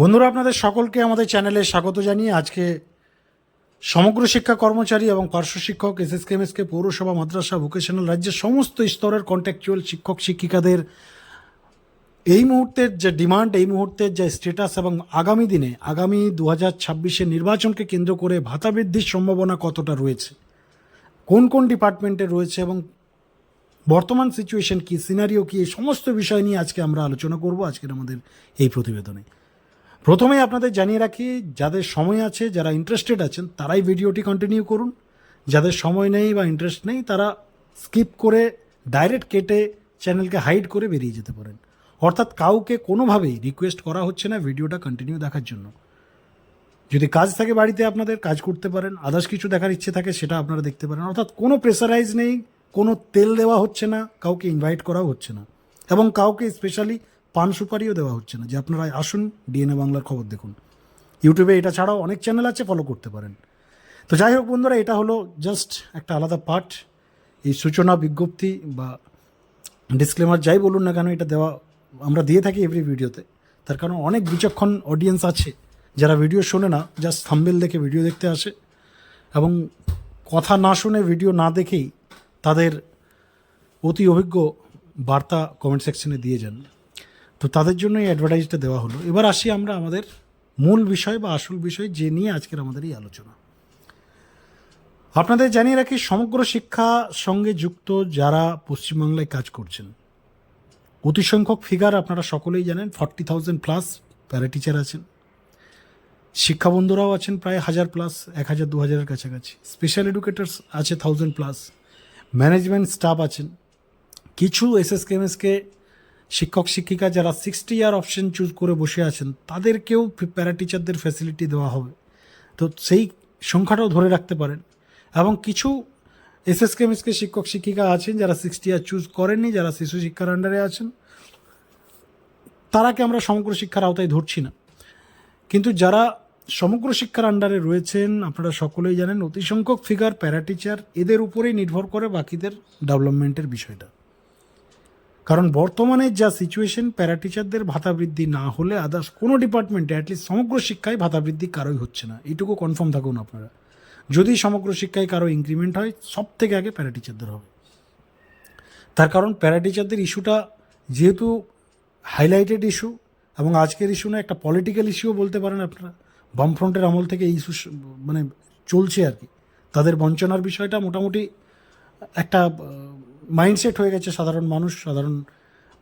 বন্ধুরা, আপনাদের সকলকে আমাদের চ্যানেলে স্বাগত জানিয়ে আজকে সমগ্র শিক্ষা কর্মচারী এবং পার্শ্ব শিক্ষক এস এসএসকেএমএসকে পৌরসভা, মাদ্রাসা ভোকেশনাল রাজ্যের সমস্ত স্তরের কন্ট্যাকচুয়াল শিক্ষক, শিক্ষিকাদের এই মুহূর্তের যে ডিমান্ড এই মুহূর্তের যে স্ট্যাটাস এবং আগামী দিনে, আগামী দু হাজার ছাব্বিশের নির্বাচনকে কেন্দ্র করে ভাতা বৃদ্ধির সম্ভাবনা কতটা রয়েছে? কোন কোন ডিপার্টমেন্টে রয়েছে এবং বর্তমান সিচুয়েশন কি সিনারিও কি, এই সমস্ত বিষয় নিয়ে আজকে আমরা আলোচনা করব আজকের আমাদের এই প্রতিবেদনে। প্রথমেই আপনাদের জানিয়ে রাখি, যাদের সময় আছে, যারা ইন্টারেস্টেড আছেন, তারাই ভিডিওটি কন্টিনিউ করুন। যাদের সময় নেই বা ইন্টারেস্ট নেই, তারা স্কিপ করে ডাইরেক্ট কেটে চ্যানেলকে হাইড করে বেরিয়ে যেতে পারেন। অর্থাৎ কাউকে কোনোভাবেই রিকোয়েস্ট করা হচ্ছে না ভিডিওটা কন্টিনিউ দেখার জন্য। যদি কাজ থাকে বাড়িতে আপনাদের, কাজ করতে পারেন আদার্স কিছু দেখার ইচ্ছে থাকে সেটা আপনারা দেখতে পারেন। অর্থাৎ কোনো প্রেসারাইজ নেই, কোনো তেল দেওয়া হচ্ছে না, কাউকে ইনভাইট করাও হচ্ছে না। এবং কাউকে স্পেশালি পান সুপারিও দেওয়া হচ্ছে না। যে আপনারা আসুন, ডিএনএ বাংলার খবর দেখুন। ইউটিউবে এটা ছাড়াও অনেক চ্যানেল আছে ফলো করতে পারেন। তো যাই হোক বন্ধুরা, এটা হলো জাস্ট একটা আলাদা পার্ট এই সূচনা বিজ্ঞপ্তি বা ডিসক্লেমার যাই বলুন না কেন, এটা দেওয়া আমরা দিয়ে থাকি এভরি ভিডিওতে তার কারণ অনেক বিচক্ষণ অডিয়েন্স আছে, যারা ভিডিও শোনে না জাস্ট থাম্বেল দেখে ভিডিও দেখতে আসে। এবং কথা না শুনে ভিডিও না দেখেই তাদের অতি অভিজ্ঞ বার্তা কমেন্ট সেকশনে দিয়ে যান। তো তাদের জন্য এই অ্যাডভার্টাইজটা দেওয়া হলো। এবার আসি আমরা আমাদের মূল বিষয় বা আসল বিষয় যে নিয়ে আজকের আমাদের এই আলোচনা। আপনাদের জানিয়ে রাখি, সমগ্র শিক্ষা সঙ্গে যুক্ত যারা পশ্চিমবাংলায় কাজ করছেন, অতি সংখ্যক ফিগার আপনারা সকলেই জানেন forty thousand plus para teacher আছেন। শিক্ষাবন্ধুরাও আছেন প্রায় হাজার প্লাস এক হাজার দু হাজারের কাছাকাছি। স্পেশাল এডুকেটার্স আছে থাউজেন্ড প্লাস ম্যানেজমেন্ট স্টাফ আছেন। কিছু এস এস এসএসকেএমএসকে শিক্ষক, শিক্ষিকা যারা সিক্সটি ইয়ার অপশন চুজ করে বসে আছেন, তাদেরকেও প্যারা টিচারদের ফ্যাসিলিটি দেওয়া হবে। তো সেই সংখ্যাটাও ধরে রাখতে পারেন। এবং কিছু এসএসকেএমএসকে শিক্ষক, শিক্ষিকা আছেন যারা সিক্সটি ইয়ার চুজ করেননি, যারা শিশু শিক্ষার আন্ডারে আছেন, তারাকে আমরা সমগ্র শিক্ষার আওতায় ধরছি না। কিন্তু যারা সমগ্র শিক্ষার আন্ডারে রয়েছেন, আপনারা সকলেই জানেন, অতি সংখ্যক ফিগার প্যারা টিচার এদের উপরেই নির্ভর করে বাকিদের ডেভেলপমেন্টের বিষয়টা। কারণ বর্তমানে যা সিচুয়েশন প্যারা টিচারদের ভাতা বৃদ্ধি না হলে আদার্স কোনো ডিপার্টমেন্টে অ্যাটলিস্ট সমগ্র শিক্ষায় ভাতা বৃদ্ধি কারোই হচ্ছে না। এটুকু কনফার্ম থাকুন আপনারা। যদি সমগ্র শিক্ষায় কারও ইনক্রিমেন্ট হয় সব থেকে আগে প্যারা টিচারদের হবে। তার কারণ প্যারা টিচারদের ইস্যুটা যেহেতু হাইলাইটেড ইস্যু এবং আজকের ইস্যু না একটা পলিটিক্যাল ইস্যুও বলতে পারেন আপনারা, বামফ্রন্টের আমল থেকে ইস্যু মানে চলছে আর কি। তাদের বঞ্চনার বিষয়টা মোটামুটি একটা মাইন্ডসেট হয়ে গেছে সাধারণ মানুষ, সাধারণ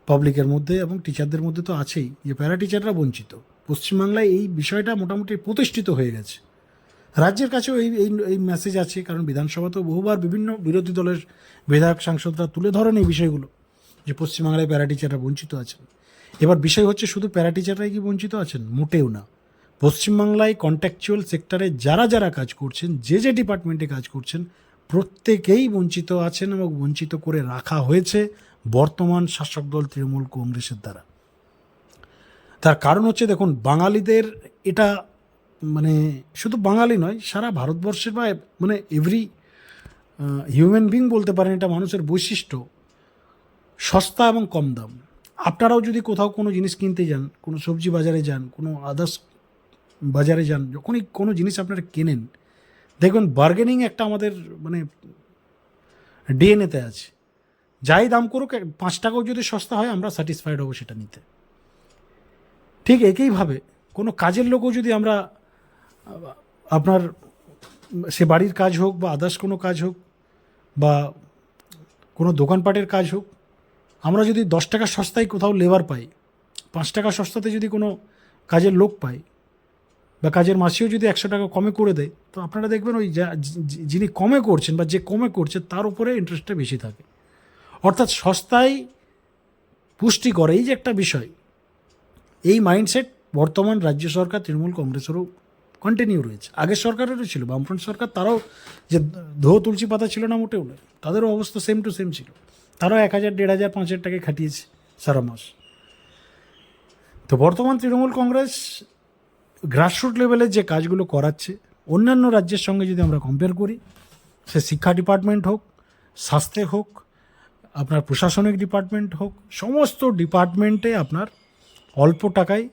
পাবলিকের মধ্যে এবং টিচারদের মধ্যে তো আছেই, যে প্যারা টিচাররা বঞ্চিত। পশ্চিমবাংলায় এই বিষয়টা মোটামুটি প্রতিষ্ঠিত হয়ে গেছে। রাজ্যের কাছেও এই এই এই মেসেজ আছে, কারণ বিধানসভাতেও বহুবার বিভিন্ন বিরোধী দলের বিধায়ক, সাংসদরা তুলে ধরেন এই বিষয়গুলো, যে পশ্চিমবাংলায় প্যারা টিচাররা বঞ্চিত আছেন। এবার বিষয় হচ্ছে, শুধু প্যারা টিচাররাই কি বঞ্চিত আছেন? মোটেও না। পশ্চিমবাংলায় কন্ট্যাকচুয়াল সেক্টরে যারা যারা কাজ করছেন, যে যে ডিপার্টমেন্টে কাজ করছেন প্রত্যেকেই বঞ্চিত আছেন এবং বঞ্চিত করে রাখা হয়েছে বর্তমান শাসক দল তৃণমূল কংগ্রেসের দ্বারা। তার কারণ হচ্ছে, দেখুন, বাঙালিদের এটা মানে শুধু বাঙালি নয়, সারা ভারতবর্ষের বা মানে এভরি হিউম্যান বিং বলতে পারেন এটা মানুষের বৈশিষ্ট্য, সস্তা এবং কম দাম। আপনারাও যদি কোথাও কোনো জিনিস কিনতে যান, কোনো সবজি বাজারে যান, কোনো আদার্স বাজারে যান, যখনই কোনো জিনিস আপনারা কেনেন দেখবেন বার্গেনিং একটা আমাদের মানে ডিএনএতে আছে। যাই দাম করুক পাঁচ টাকাও যদি সস্তা হয়, আমরা স্যাটিসফাইড হব সেটা নিতে। ঠিক একইভাবে কোনো কাজের লোকও যদি আমরা, আপনার, সে বাড়ির কাজ হোক বা আদার্স কোনো কাজ হোক, বা কোনো দোকানপাটের কাজ হোক, আমরা যদি দশ টাকা সস্তায় কোথাও লেবার পাই, পাঁচ টাকা সস্তাতে যদি কোনো কাজের লোক পাই বা কাজের মাসিও যদি একশো টাকা কমে করে দেয়, তো আপনারা দেখবেন ওই যিনি কমে করছেন বা যে কমে করছে, তার উপরে ইন্টারেস্টটা বেশি থাকে। অর্থাৎ সস্তায় পুষ্টি করে, এই যে একটা বিষয়, এই মাইন্ডসেট বর্তমান রাজ্য সরকার, তৃণমূল কংগ্রেসেরও কন্টিনিউ রয়েছে। আগের সরকারেরও ছিল, বামফ্রন্ট সরকার, তারাও যে ধো তুলসী পাতা ছিল না, মোটেও নয়। তাদেরও অবস্থা সেম টু সেম ছিল। তারাও এক হাজার, দেড় হাজার, পাঁচ হাজার টাকা খাটিয়েছে সারা মাস। তো বর্তমান তৃণমূল কংগ্রেস গ্রাসরুট লেভেলের যে কাজগুলো করাচ্ছে, অন্যান্য রাজ্যের সঙ্গে যদি আমরা কম্পেয়ার করি, সে শিক্ষা ডিপার্টমেন্ট হোক, স্বাস্থ্যে হোক, আপনার প্রশাসনিক ডিপার্টমেন্ট হোক, সমস্ত ডিপার্টমেন্টে আপনার অল্প টাকায়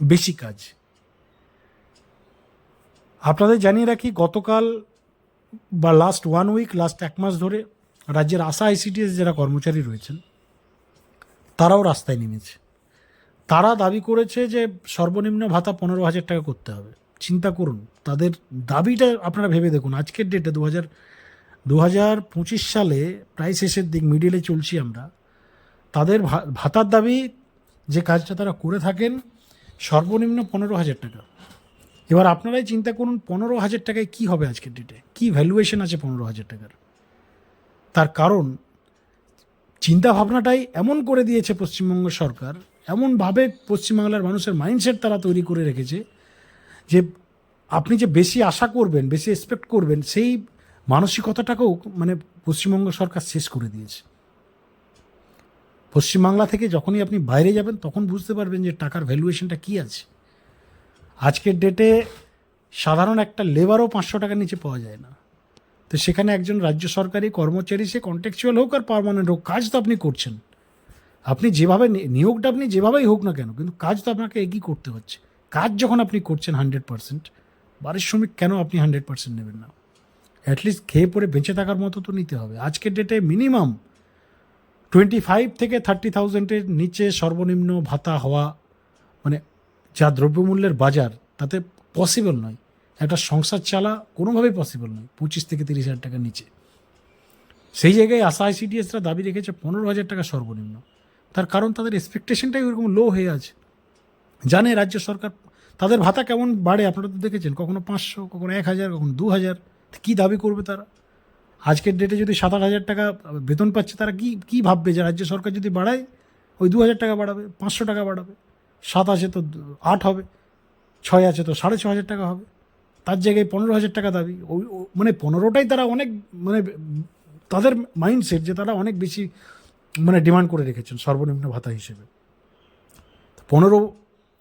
বেশি কাজ। আপনাদের জানিয়ে রাখি, গতকাল বা লাস্ট ওয়ান উইক লাস্ট এক মাস ধরে রাজ্যের আশা আইসিডিএস যারা কর্মচারী রয়েছেন, তারাও রাস্তায় নেমেছে। তারা দাবি করেছে যে সর্বনিম্ন ভাতা পনেরো হাজার টাকা করতে হবে। চিন্তা করুন, তাদের দাবিটা আপনারা ভেবে দেখুন। আজকের ডেটে দু হাজার দু হাজার পঁচিশ সালে প্রায় শেষের দিক মিডিলে চলছি আমরা। তাদের ভাতার দাবি যে কাজটা তারা করে থাকেন, সর্বনিম্ন পনেরো হাজার টাকা। এবার আপনারাই চিন্তা করুন, পনেরো হাজার টাকায় কী হবে আজকের ডেটে কী ভ্যালুয়েশন আছে পনেরো হাজার টাকার? তার কারণ চিন্তা ভাবনাটাই এমন করে দিয়েছে পশ্চিমবঙ্গ সরকার এমনভাবে পশ্চিমবাংলার মানুষের মাইন্ডসেট তারা তৈরি করে রেখেছে যে আপনি যে বেশি আশা করবেন, বেশি এক্সপেক্ট করবেন, সেই মানসিকতাটাকেও মানে পশ্চিমবঙ্গ সরকার শেষ করে দিয়েছে। পশ্চিমবাংলা থেকে যখনই আপনি বাইরে যাবেন, তখন বুঝতে পারবেন যে টাকার ভ্যালুয়েশনটা কী আছে। আজকের ডেটে সাধারণ একটা লেবারও পাঁচশো টাকার নিচে পাওয়া যায় না। তো সেখানে একজন রাজ্য সরকারি কর্মচারী, সে কন্ট্যাকচুয়াল হোক আর পারমানেন্ট হোক, কাজ তো আপনি করছেন। আপনি যেভাবে নিয়োগটা আপনি যেভাবেই হোক না কেন, কিন্তু কাজ তো আপনাকে একই করতে হচ্ছে। কাজ যখন আপনি করছেন হান্ড্রেড পার্সেন্ট পারিশ্রমিক কেন আপনি হান্ড্রেড পার্সেন্ট নেবেন না? অ্যাটলিস্ট খেয়ে পরে বেঁচে থাকার মতো তো নিতে হবে। আজকের ডেটে মিনিমাম টোয়েন্টি ফাইভ থেকে থার্টি থাউজেন্ডের নিচে সর্বনিম্ন ভাতা হওয়া মানে যা দ্রব্যমূল্যের বাজার, তাতে পসিবল নয়। একটা সংসার চালা কোনোভাবেই পসিবল নয়, পঁচিশ থেকে তিরিশ হাজার টাকার নিচে। সেই জায়গায় আশা আইসিডিএসরা দাবি রেখেছে পনেরো হাজার টাকা সর্বনিম্ন। তার কারণ তাদের এক্সপেকটেশনটাই ওরকম লো হয়ে আছে। জানে রাজ্য সরকার, তাদের ভাতা কেমন বাড়ে আপনারা তো দেখেছেন, কখনো পাঁচশো, কখনো এক হাজার, কখনো দু হাজার কী দাবি করবে তারা? আজকের ডেটে যদি সাত আট হাজার টাকা বেতন পাচ্ছে, তারা কি, কী ভাববে যে রাজ্য সরকার যদি বাড়ায়, ওই দু হাজার টাকা বাড়াবে, পাঁচশো টাকা বাড়াবে, সাত আছে তো আট হবে, ছয় আছে তো সাড়ে ছ হাজার টাকা হবে, তার জায়গায় পনেরো হাজার টাকা দাবি, ওই মানে পনেরোটাই তারা অনেক মানে তাদের মাইন্ডসেট যে তারা অনেক বেশি মানে ডিমান্ড করে রেখেছেন সর্বনিম্ন ভাতা হিসেবে। পনেরো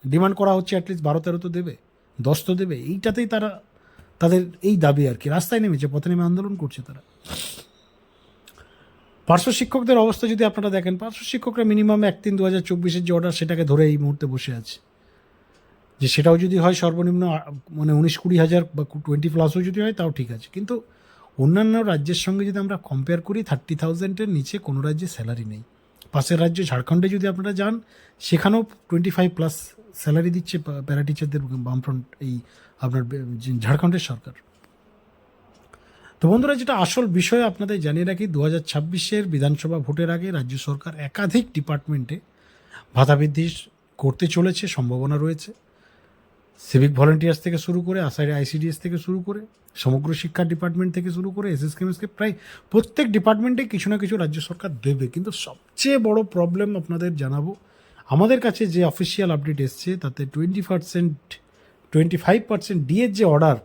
ডিমান্ড করা হচ্ছে অ্যাটলিস্ট বারো তেরো তো দেবে, দশ তো দেবে, এইটাতেই তারা, তাদের এই দাবি আর কি। রাস্তায় নেমেছে, পথে নেমে আন্দোলন করছে তারা। পার্শ্ব শিক্ষকদের অবস্থা যদি আপনারা দেখেন, পার্শ্ব শিক্ষকরা মিনিমাম এক তিন দু হাজার চব্বিশের যে অর্ডার সেটাকে ধরে এই মুহূর্তে বসে আছে। যে সেটাও যদি হয় সর্বনিম্ন মানে উনিশ কুড়ি হাজার বা টোয়েন্টি প্লাসও যদি হয়, তাও ঠিক আছে। কিন্তু অন্যান্য রাজ্যের সঙ্গে যদি আমরা কম্পেয়ার করি থার্টি থাউজেন্ডের নিচে কোনো রাজ্যে স্যালারি নেই। পাশের রাজ্য ঝাড়খণ্ডে যদি আপনারা যান, সেখানেও টোয়েন্টি ফাইভ প্লাস স্যালারি দিচ্ছে প্যারা টিচারদের বামফ্রন্ট এই আপনার ঝাড়খণ্ডের সরকার। তো বন্ধুরা, যেটা আসল বিষয় আপনাদের জানিয়ে রাখি দু হাজার ছাব্বিশের বিধানসভা ভোটের আগে রাজ্য সরকার একাধিক ডিপার্টমেন্টে ভাতা বৃদ্ধি করতে চলেছে, সম্ভাবনা রয়েছে। সিভিক ভলেন্টিয়ার্স থেকে শুরু করে আসাইড আইসিডিএস থেকে শুরু করে সমগ্র শিক্ষা ডিপার্টমেন্ট থেকে শুরু করে এস এস কেমএসকে প্রায় প্রত্যেক ডিপার্টমেন্টে কিছু না কিছু রাজ্য সরকার দেবে। কিন্তু সবচেয়ে বড় প্রবলেম আপনাদের জানাব, আমাদের কাছে যে অফিসিয়াল আপডেট এসছে, তাতে twenty percent twenty five percent ডিএর যে অর্ডার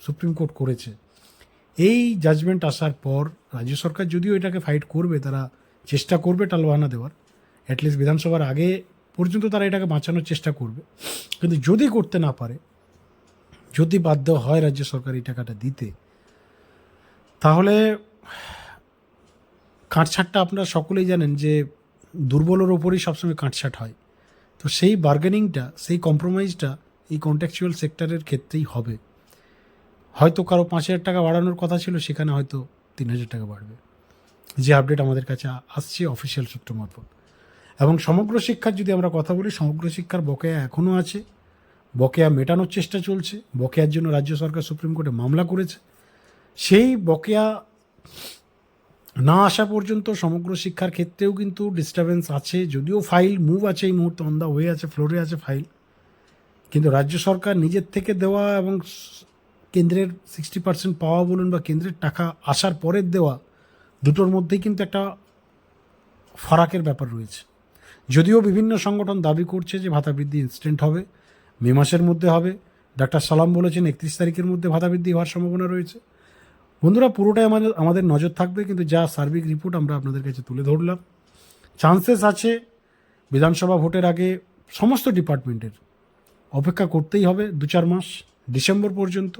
সুপ্রিম কোর্ট করেছে, এই জাজমেন্ট আসার পর রাজ্য সরকার যদিও এটাকে ফাইট করবে, তারা চেষ্টা করবে টালবাহানা দেওয়ার অ্যাটলিস্ট বিধানসভার আগে পর্যন্ত তারা এটাকে বাঁচানোর চেষ্টা করবে। কিন্তু যদি করতে না পারে, যদি বাধ্য হয় রাজ্য সরকার এই টাকাটা দিতে, তাহলে কাঁটছাটটা আপনারা সকলেই জানেন যে দুর্বলের ওপরেই সবসময় কাঁটছাট হয়। তো সেই বার্গেনিংটা সেই কম্প্রোমাইজটা এই কন্ট্রাকচুয়াল সেক্টরের ক্ষেত্রেই হবে। হয়তো কারও পাঁচ হাজার টাকা বাড়ানোর কথা ছিল, সেখানে হয়তো তিন হাজার টাকা বাড়বে। যে আপডেট আমাদের কাছে আসছে অফিসিয়াল সূত্র মারফত। এবং সমগ্র শিক্ষার যদি আমরা কথা বলি, সমগ্র শিক্ষার বকেয়া এখনও আছে। বকেয়া মেটানোর চেষ্টা চলছে। বকেয়ার জন্য রাজ্য সরকার সুপ্রিম কোর্টে মামলা করেছে। সেই বকেয়া না আসা পর্যন্ত সমগ্র শিক্ষার ক্ষেত্রেও কিন্তু ডিস্টারবেন্স আছে। যদিও ফাইল মুভ আছে এই মুহূর্তে অন দ্য ওয়ে আছে ফ্লোরে আছে ফাইল কিন্তু রাজ্য সরকার নিজের থেকে দেওয়া এবং কেন্দ্রের সিক্সটি পার্সেন্ট পাওয়া বলুন বা কেন্দ্রের টাকা আসার পরের দেওয়া, দুটোর মধ্যেই কিন্তু একটা ফারাকের ব্যাপার রয়েছে। যদিও বিভিন্ন সংগঠন দাবি করছে যে ভাতা বৃদ্ধি ইনস্ট্যান্ট হবে, মে মাসের মধ্যে হবে। ডাক্তার সালাম বলেছেন একত্রিশ তারিখের মধ্যে ভাতা বৃদ্ধি হওয়ার সম্ভাবনা রয়েছে। বন্ধুরা, পুরোটাই আমাদের আমাদের নজর থাকবে, কিন্তু যা সার্বিক রিপোর্ট আমরা আপনাদের কাছে তুলে ধরলাম। চান্সেস আছে বিধানসভা ভোটের আগে সমস্ত ডিপার্টমেন্টের। অপেক্ষা করতেই হবে দু চার মাস, ডিসেম্বর পর্যন্ত।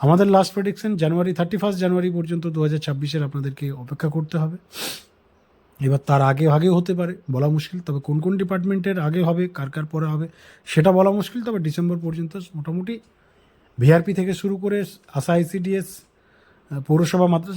আমাদের last prediction January thirty first January পর্যন্ত দু হাজার ছাব্বিশের আপনাদেরকে অপেক্ষা করতে হবে। এবার তার আগে আগে হতে পারে, বলা মুশকিল। তবে কোন কোন ডিপার্টমেন্টের আগে হবে, কার কার পরে হবে, সেটা বলা মুশকিল। তবে ডিসেম্বর পর্যন্ত মোটামুটি ভিআরপি থেকে শুরু করে আশা আইসিডিএস পৌরসভা, মাদ্রাসা